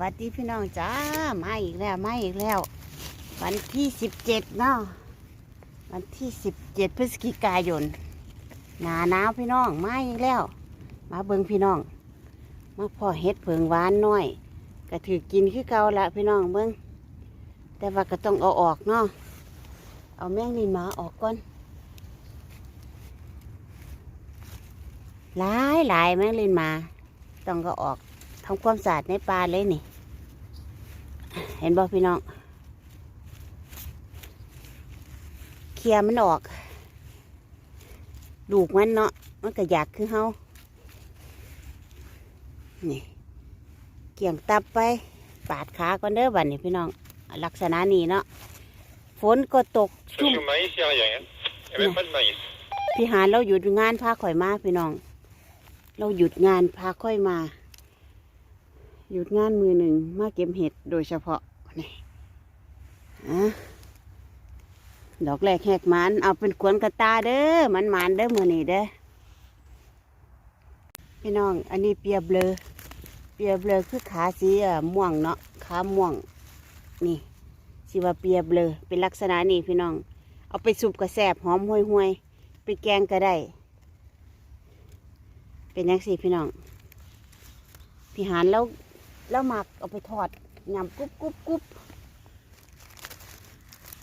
วัสดีพี่น้องจ้ามาอีกแล้วมาอีกแล้ว วันที่สิบเจ็ดเนาะวันที่สิบเจ็ดพฤศจิกายนหนาหนาวพี่น้องมาอีกแล้ว มาเบิงพี่น้องมาพ่อเฮ็ดเผิงหวานน้อยก็ถือกินคือเก่าละพี่น้องเบิงแต่ว่าก็ต้องเอาออกเนาะเอาแมงลินมาออกก่อนหลายหลายแมงลินมา ต้องก็ออก ทำความสะอาดในปลาเลยนี่ เห็นบ่พี่น้องเคลียร์มันออกลูกมันเนาะมันก็อยากคือเฮานี่เกี่ยงตับไป ปาดขาก่อนเด้อบัดนี้พี่น้อง ลักษณะนี้เนาะฝนก็ตกชุ่ม Parce que maïs, il n'y a rien. hein. Il n'y a Non. même pas de maïs. พี่หารเราหยุดงานพาข่อยมาพี่น้อง เราหยุดงานพาค่อยมา หยุดงานมือหนึ่งมาเก็บเห็ดโดยเฉพาะนี่อะดอกแรกแหกมันเอาเป็นขวนกระตาเด้อมันมันเด้อมือนี่เด้อพี่น้อง อันนี้เปียเบลอเปียเบลอคือขาสีม่วงเนาะขาม่วง นี่สิว่าเปียเบลอเป็นลักษณะนี้พี่น้อง เอาไปสุบกระแสบหอมห่วยห่วยๆไปแกงก็ได้ เป็นยังสิพี่น้องพี่หานแล้ว แล้วหมักเอาไปทอดยำกรุบกรุบกรุบ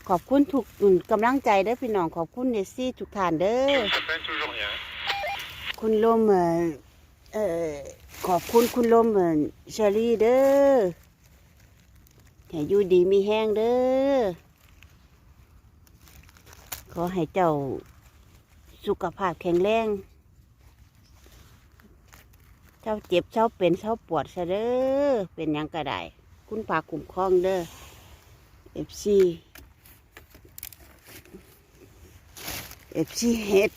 ขอบคุณทุกกำลังใจเด้อพี่น้องขอบคุณเนซี่ทุกท่านเด้อคุณลมเอ่อขอบคุณคุณลมเออเชอรี่เด้อให้อยู่ดีมีแห้งเด้อขอให้เจ้าสุขภาพแข็งแรง เจ้าเจ็บเจ้าเป็นเจ้าปวดซะเด้อเป็นยังก็ได้คุณพาคุ้มครองเด้อเอฟซีเอฟซีเฮ็ด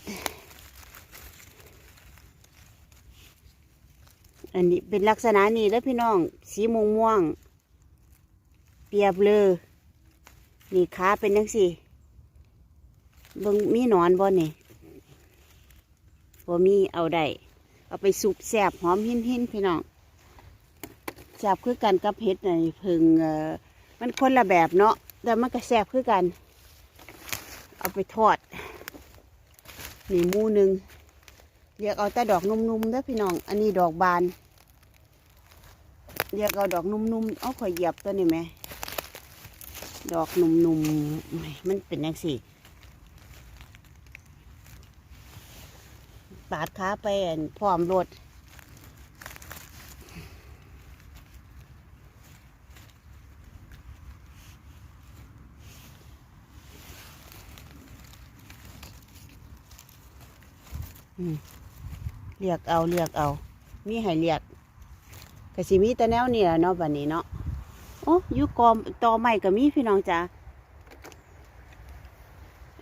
อันนี้เป็นลักษณะนี้แล้วพี่น้อง สีม่วงม่วง เปียบเลยนี่ขาเป็นยังสิเบิ่งมีหนอนบ่นี่ยบ่มีเอาได้ เอาไปสุกแสบหอมหินหินพี่น้องแสบคือกันกับเห็ดนี่เพึงเอ่อมันคนละแบบเนาะแต่มันก็แสบคือกัน เอาไปทอดนี่มูหนึ่งเรียกเอาแต่ดอกนุ่มๆเด้อพี่น้อง อันนี้ดอกบาน เรียกเอาดอกนุ่มๆ เอาข่อยเหยียบตัวนี้ไหม ดอกนุ่มๆ มันเป็นยังสิ ปาดขาไปอั่นพร้อมรถเรียกเอาเรียกเอา มีให้เรียกกสิมีแต่แนวนี่แหละเนาะบัดนี้เนาะโอ้อยุกอมตอใหม่ก็มีพี่น้องจ้า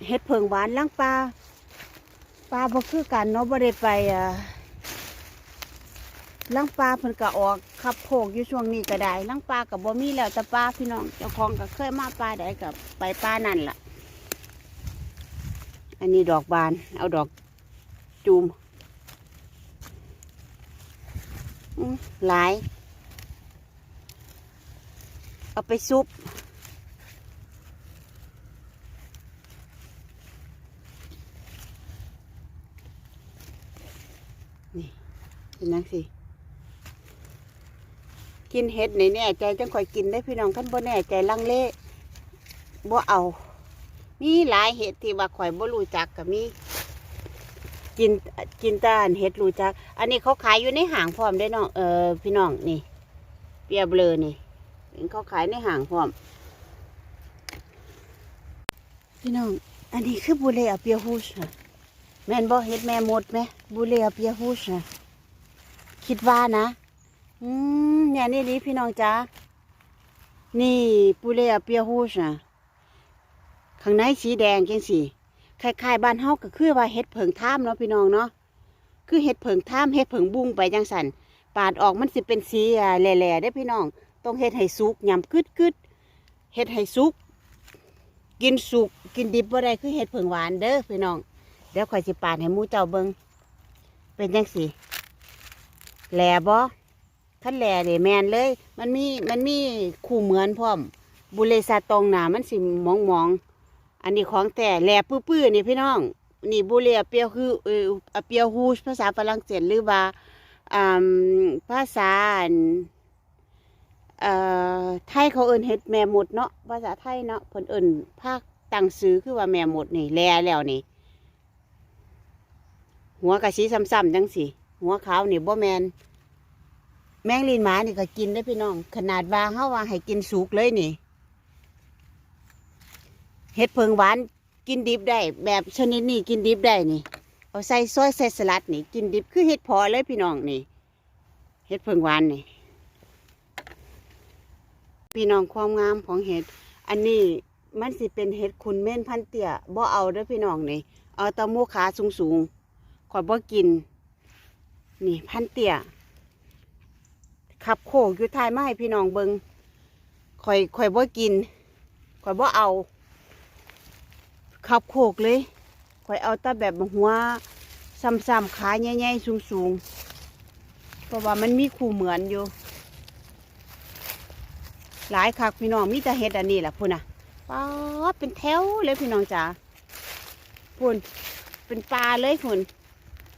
เฮ็ดเพิงหวานล้างปลา ปลาบ่คือกันเนาะบ่ได้ไปอ่าล้างปลาเพิ่นก็ออกขับโพกอยู่ช่วงนี้ก็ได้ล้างปลาก็บ่มีแล้วแต่ปลาพี่น้องเจ้าของก็เคยมาปลาใดก็ไปปลานั่นล่ะ อันนี้ดอกบาน เอาดอกจูมหลาย เอาไปซุป เป็นนังสิกินเห็ดในแน่ใจจังค่อยกินได้พี่น้องขั้นบ่แน่ใจลังเลบ่เอา มีหลายเห็ดที่ว่าข่อยบ่รู้จักก็มีกินกินตานเห็ดรู้จัก อันนี้เขาขายอยู่ในห้างพร้อมได้อเนาะเออพี่น้องนี่เปียเบลอนี่เห็นเขาขายในห้างพร้อม พี่น้อง อันนี้คือบุเล่อาเปียฮูชนะแม่นบ่เฮ็ดแม่หมดไหมบุเล่อาเปียฮูชนะ คิดว่านะ อืมเนี่ยนี่นี่พี่น้องจ้านี่บุเล่อาเปียฮูชนะข้างในสีแดงจังสีคล้ายๆบ้านเฮาก็คือว่าเฮ็ดเผิงท่ามเนาะพี่น้องเนาะคือเฮ็ดเผิงท่ามเฮ็ดเผิงบุ้งไปจังสันปาดออกมันสิเป็นสีแหล่ๆได้พี่น้องต้องเฮ็ดให้สุกยำกึดกึดๆเฮ็ดให้สุก กินสุกกินดิบบ่ได้คือเห็ดเผิงหวานเด้อพี่น้องเดี๋ยวข่อยสิปาดให้มูเจ้าเบิงเป็นจังสิ แหล่บ่ขั้นแหล่เดแมนเลย มันมีมันมีคู่เหมือนพร้อม บุเลซาตองหนามันสิมองมองๆอันนี้ของแต่แหล่ปื้อๆนี่พี่น้อง นี่บุเลอาเปียวคือเอออเปียวฮูชภาษาฝรั่งเศสหรือว่าอ่าภาษาเอ่อไทยเขาเอิ้นเฮ็ดแม่หมดเนาะภาษาไทยเนาะเพิ่นเอิ้นภาคตังซื้อคือว่าแม่หมดนี่แลแล้วนี่ หัวกะสีซ้ำๆจังสิ หัวขาวนี่บ่แมนแมงลีนหมานี่ก็กินได้พี่น้อง ขนาดว่าเฮาว่าให้กินสุกเลยนี่เห็ดเพิงหวานกินดิบได้ แบบชนิดนี้กินดิบได้นี่ เอาใส่ซอยใส่สลัดนี่ กินดิบคือเห็ดพอเลยพี่น้องนี่เห็ดเพิงหวานนี่ พี่น้องความงามของเห็ด อันนี้มันสิเป็นเห็ดคุณเม่นพันเตียบ่เอาเด้อพี่น้องนี่ เอาตะมูขาสูงสูงๆขอบ่กิน นี่พันเตี้ยขับโคกอยู่ทายมาให้พี่น้องเบิงข่อยข่อยบ่กินข่อยบ่เอา ขับโคกเลยข่อยเอาต่แบบหัวซ้ำๆขาใหญ่ๆสูงๆ เพราะว่ามันมีคู่เหมือนอยู่ หลายคักพี่น้องมีแต่เห็ดอันนี้แหละพุ่นน่ะป๊าเป็นแถวเลยพี่น้องจ๋าพุ่นเป็นปลาเลยพุ่น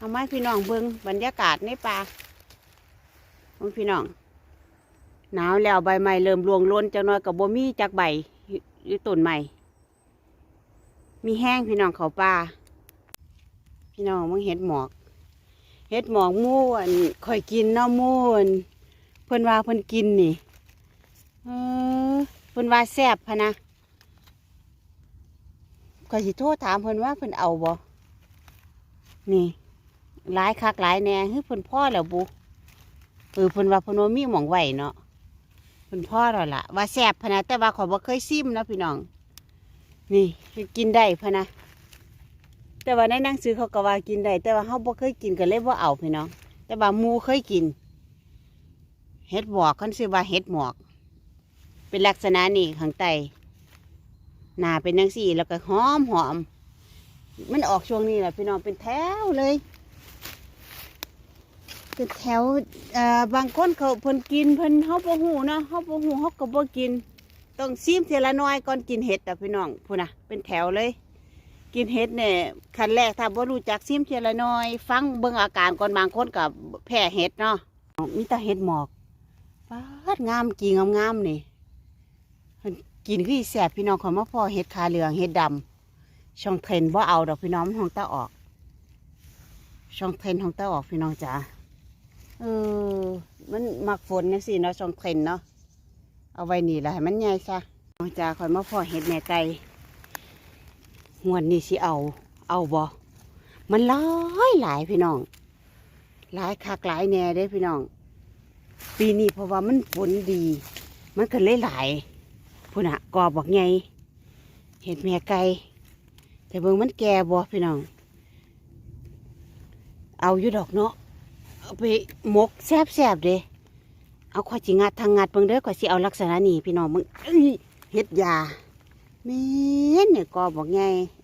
เอาไม้พี่น้องเบิงบรรยากาศในป่าของพี่น้อง หนาวแล้วใบไม้เริ่มรวงล้นจังน้อยกับบ่มีจากใบอยู่อต้นใหม่ มีแห้งพี่น้องเขาป่าพี่น้องมึงเห็ดหมอก เห็ดหมอกม่วนข่อยกินเนาะม่วนเพิ่นว่าเพิ่นกินนี่เออเพิ่นว่าแซ่บพะนะข่อสิโทรถามเพิ่นว่าเพิ่นเอาบ่นี่ หลายคักหลายแหน่คือเพิ่นพ่อแล้วบุเออเพิ่นว่าเพิ่นว่ามีหม่องไหวเนาะเพิ่นพ่อแล้วล่ะ ว่าแซ่บพะนะแต่ว่าขอยบ่เคยซิมนะพี่น้อง นี่กินได้พะนะแต่ว่าในหนังสือเขาก็ว่ากินได้แต่ว่าเขาบ่เคยกินก็เลยบ่เอาพี่น้อง แต่ว่าหมูเคยกิน เห็ดหมอกเขาชื่อว่าเห็ดหมอก เป็นลักษณะนี่ข้างใต้หนาเป็นนังสี่แล้วก็หอมหอม มันออกช่วงนี้แหละพี่น้องเป็นแถวเลย เป็นแถวเอ่อบางคนเขาเพิ่นกินเพิ่นเขาบ่หูเนาะเขาบ่หูเขาก็บ่กิน ต้องซีมเทละน้อยก่อนกินเห็ดอะพี่น้องพูนะเป็นแถวเลย กินเห็ดเนี่ยขั้นแรกถ้าบ่รู้จักซีมเทละน้อย ฟังเบิ่งอาการก่อนบางคนกับแพ้เห็ดเนาะมีแต่เห็ดหมอกปาดงามกี่งามงามๆนี่เพิ่นกินคือแสบพี่น้องขอมาพอเห็ดขาเหลืองเห็ดดำช่องเทรนบ่เอาดอกพี่น้องห้องตาออก ช่องเทรนห้องตาออกพี่น้องจ๋า เออ มันมักฝนจังซี่เนาะช่องเทรนเนาะ เอาไว้นี่แหละให้มันใหญ่ซะน้องจ่าคอยมาพ่อเห็ดแม่ไก่หวนนี่สิเอา เอาบ่มันหลายหลายพี่น้อง หลายคักหลายแหน่เด้พี่น้อง ปีนี้เพราะว่ามันฝนดี มันก็เลยหลายพุ่นอะกอบอกไงเห็ดแม่ไก่แต่เบิ่งมันแก่บ่พี่น้อง เอาอยู่ดอกเนาะ เอาไปหมกแซ่บๆเด้เอาข้อจิงัดทางงัดเบิ่งเด้อข้อยสิเอาลักษณะนี้พี่น้องมึงเอ้ยเฮ็ดยาแม่นเนี่ยก็บอกไง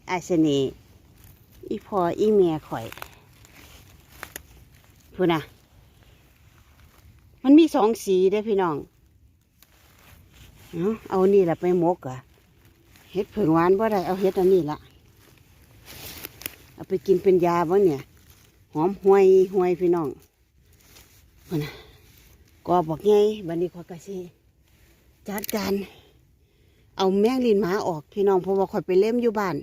ไอ้เสน่ห์อีพออีแม่ข่อยพูนะมันมีสองสีเด้พี่น้องเอาเอานี่แหละไปหมกอะเฮ็ดผึ่งหวานบ่ได้เอาเฮ็ดอันนี้ละเอาไปกินเป็นยาบ่เนี่ย หอมห่วยห่วยพี่น้อง พูน่ะก็บอกไงบันนี้ขอยกสิจัดการ เอาแมงลินหมาออกพี่น้องเพราะว่าขอยไปเล่มอยู่บ้าน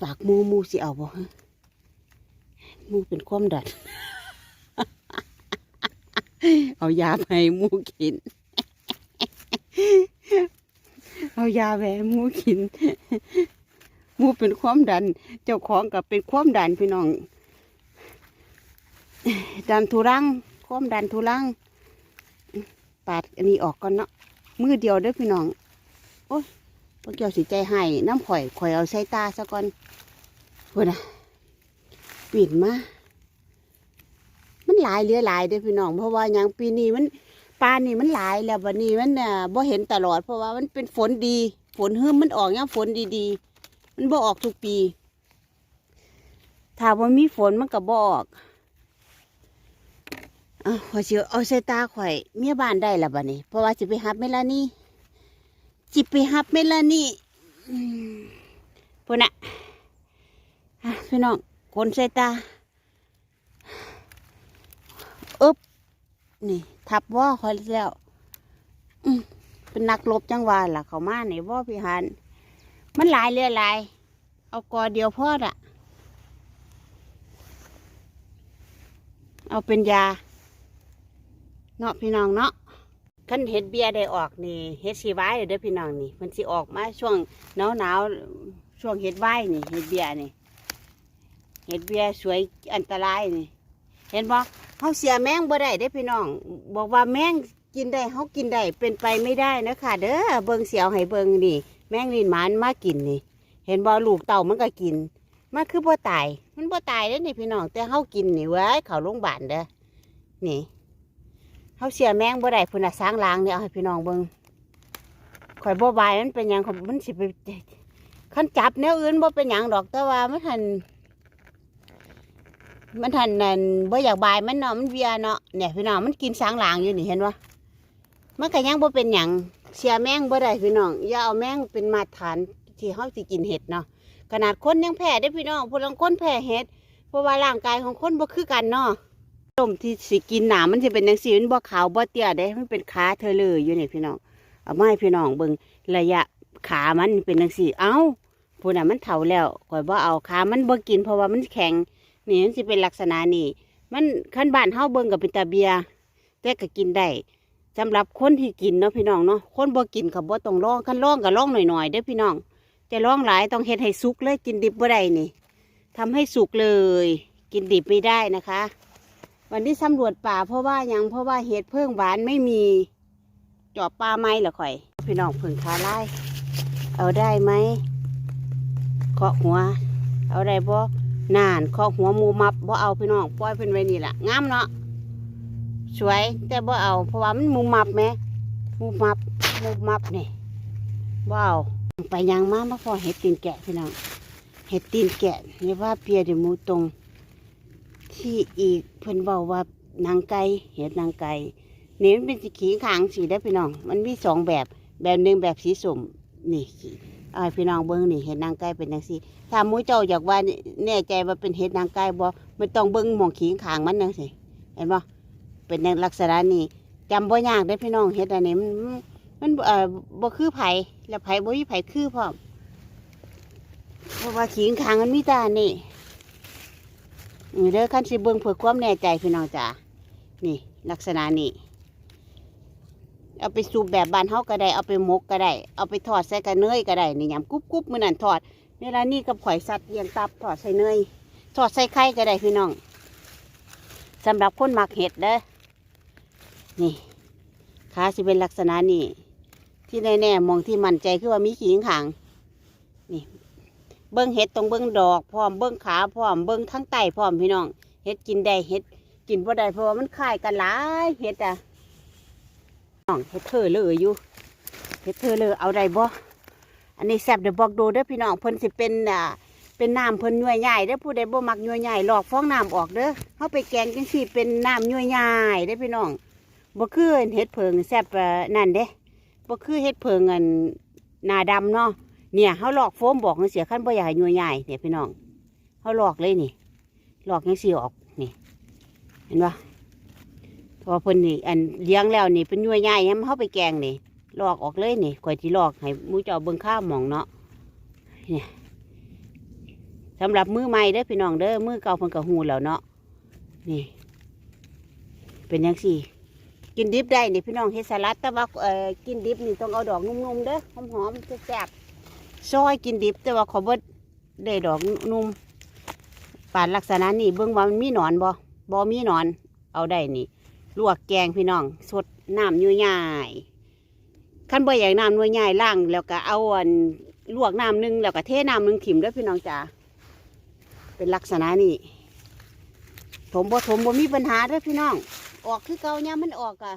ฝากมูมูสิเอาบ่ฮะมูเป็นความดัน เอายาไปมูกิน เอายาไปให้หมูกิน มูเป็นความดัน เจ้าของกับเป็นความดันพี่น้อง ดันทุรังความดันทุลังปาดอันนี้ออกก่อนเนาะมือเดียวเด้อพี่น้อง โอ้ยพวกเกี่ยวสิใจให้น้ำข่อยข่อยเอาใส่ตาซะก่อนพูดนะปิดมามันหลายเหลือหลายเด้อพี่น้อง เพราะว่าอย่างปีนี้มันปลานี่มันหลายแล้ววันนี้มันน่ะบ่เห็นตลอด เพราะว่ามันเป็นฝนดี ฝนเฮิมมันออกอย่างฝนดีๆ มันบ่ออกทุกปี ถ้าว่ามีฝนมันก็บ่ออก เอาขอยสิเอาใส่ตาข่อยเมียบ้านได้ละบัดนี้เพราะว่าสิไปหับเมลานี่จิไปหับเมลานี่อืมพุ่นน่ะอะพี่น้องคนใส่ตาอึบนี่ ทับว่าคอยแล้วอืเป็นนักรบจังหวะล่ะเขามาไหนว่าพี่หันมันหลายเรือหลาย เอากอเดียวพอละเอาเป็นยา เนาะพี่น้องเนาะขั้นเห็ดเบียได้ออกนี่เห็ดสีไว้เด้อพี่น้องนี่มันสิออกมาช่วงหนาวหนาวช่วงเห็ดไว้นี่เห็ดเบียนี่เห็ดเบียสวยอันตรายนี่ เห็นบ่เขาเสียแมงบ่ได้เด้อพี่น้อง บอกว่าแมงกินได้เขากินได้เป็นไปไม่ได้นะคะเด้อเบิงเสียวให้เบิงนี่ แมงลินหมานมากินนี่ เห็นบ่ลูกเต่ามันก็กินมันคือบ่ตาย มันบ่ตายเด้อนี่พี่น้องแต่เขากินนี่เว้ยเขาโรงพยาบาลเด้อนี่ เขาเสียแมงบ่ได้พุ่นน่ะสร้างล้างเนี่ยเอาให้พี่น้องเบิ่งข่อยบ่บายมันเป็นหยังข่อยมันสิไปคันจับแนวอื่นบ่เป็นหยังดอกแต่ว่ามันทันมันทันนั่นบ่อยากบายมันเนาะมันเวียเนาะเนี่ยพี่น้องมันกินสร้างล้างอยู่นี่เห็นบ่มันก็ยังบ่เป็นหยังเสียแมงบ่ได้พี่น้องอย่าเอาแมงเป็นมาตรฐานที่เฮาสิกินเห็ดเนาะขนาดคนยังแพ้ได้พี่น้องผู้ลางคนแพ้เห็ดเพราะว่าร่างกายของคนบ่คือกันเนาะ ต้มที่สิกินหนามันจะเป็นจังสีมันบ่ขาวบ่เตี้ยได้มันเป็นขาเธอเลยอยู่นี่พี่น้องเอาไม้พี่น้องเบิ่งระยะขามันเป็นจังสีเอ้าพูน่ะมันเฒ่าแล้วข่อยบ่เอาขามันบ่กินเพราะว่ามันแข็งนี่มันสิเป็นลักษณะนี้มันขั้นบ้านเฮาเบิ่งกับเป็นตาเบียแต่ก็กินได้สำหรับคนที่กินเนาะพี่น้องเนาะคนบ่กินก็บ่ต้องลองคันลองก็ลองหน่อยๆเด้อพี่น้องแต่ลองหลายต้องเฮ็ดให้สุกเลยกินดิบบ่ได้นี่ทำให้สุกเลย กินดิบไม่ได้นะคะ วันที่สำรวจป่าเพราะว่ายังเพราะว่าเห็ดเพิ่งหวานไม่มีจอบปลาไม้เหรอข่อย พี่น้องผึ่งคาไล่เอาได้ไหมเคาะหัว เอาได้บ่นานเคาะหัวมูมับบ่เอาพี่น้องปล่อยเพิ่นไว้นี่แหละงามเนาะสวยแต่บ่เอา เพราะว่ามันมูมับไหมมูมับมูมับนี่บ่เอาไปยังมามาพอเห็ดตีนแกะพี่น้องเห็ดตีนแกะนี่ว่าเปียเดี๋ยวมูตรง ที่อีกเพิ่นบอกว่านางไก่เห็ดนางไก่เนี่มันเป็นสีขีขางสีได้พี่น้อง มันมีสองแบบแบบหนึ่งแบบสีส้มนี่เอาให้พี่น้องเบิ้งนี่เห็ดนางไก่เป็นจังซี่ถ้าหมูเจ้าอยากว่าแน่ใจว่าเป็นเห็ดนางไก่บ่มันต้องเบิ้งหมองขีขางมันจังซี่เห็นบ่เป็นลักษณะนี้จำบ่ยากได้พี่น้องเห็ดอันนี้มันมันมันเอ่อบ่คือไผ่แล้วไผ่บ่มีไผ่คือพร้อมเพราะว่าขีขางมันมีตานี่ นี่เด้อขั้นสิเบิ่งเพื่อความแน่ใจพี่น้องจ๋านี่ ลักษณะนี้เอาไปสูบแบบบานเฮาก็ได้เอาไปหมกก็ได้ เอาไปทอดใส่กระเนยก็ได้นี่ยำกรุบกรุบมือนั้นทอดเวลานี้กับข่อยสัตว์เลี้ยงตับทอดใส่เนยทอดใส่ไข่ก็ได้พี่น้องสำหรับคนหมักเห็ดเด้อนี่ขาสิเป็นลักษณะนี้ที่แน่ๆมองที่มั่นใจคือว่ามีขิงขางนี่ เบิ้งเห็ดตรงเบิ้งดอกพร้อมเบิ้งขาพร้อมเบิ้งทั้งไตพร้อมพี่น้องเห็ดกินได้เห็ดกินบ่ได้เพราะว่ามันคล้ายกันหลายเห็ดอะน้องเห็ดเธอเลยอยู่เห็ดเธอเลยเอาได้บ่อันนี้แซ่บเดี๋ยวบอกดูเด้อพี่น้องเพิ่นสิเป็นอ่าเป็นน้ำเพิ่นย่วยใหญ่เด้อผู้ใดบ่มักย่วยใหญ่หลอกฟองน้ำออกเด้อเฮาไปแกงจังซี่เป็นน้ำย่วยใหญ่เด้อพี่น้องบ่คือเห็ดเพิงแซ่บนั่นเด้บ่คือเห็ดเพิงอันหน้าดำเนาะ เนี่ยเขาหลอกโฟมบอกเสียขั้นบ่อยากให้ยัวใหญ่เนี่ยพี่น้องเขาหลอกเลยนี่ หลอกยังสีออกนี่ เห็นปะพอเพิ่นนี่ อันเลี้ยงแล้วนี่เป็นยัวใหญ่ยังเขาไปแกงนี่หลอกออกเลยนี่ข่อยที่หลอกให้มูเจ้าเบิ่งข้าวมองเนาะเนี่ยสำหรับมือใหม่เด้อพี่น้องเด้อมือเก่าเพิ่นก็หูแล้วเนาะนี่ เป็นยังสี่กินดิบได้นี่พี่น้องเฮสลัดแต่ว่าเออกินดิบนี่ต้องเอาดอกนุ่มๆเด้อหอมๆแซ่บ ซอยกินดิบ แต่ว่าเขาบ่ได้ดอกนุ่มป่านลักษณะนี้เบิ่งว่ามันมีหนอนบ่บ่มีหนอน เอาได้นี่ลวกแกงพี่น้องสดน้ำยุ่ยย่ายขั้นบ่อยากน้ำนุ่ยย่ายล่าง แล้วก็เอาอันลวกน้ำหนึงแล้วก็เทน้ำนึงถิ่มด้วยพี่น้องจ๋าเป็นลักษณะนี้ถมบ่ถมบ่มีปัญหาด้อพี่น้อง ออกคือเก่าเนี่ยมมันออกอะ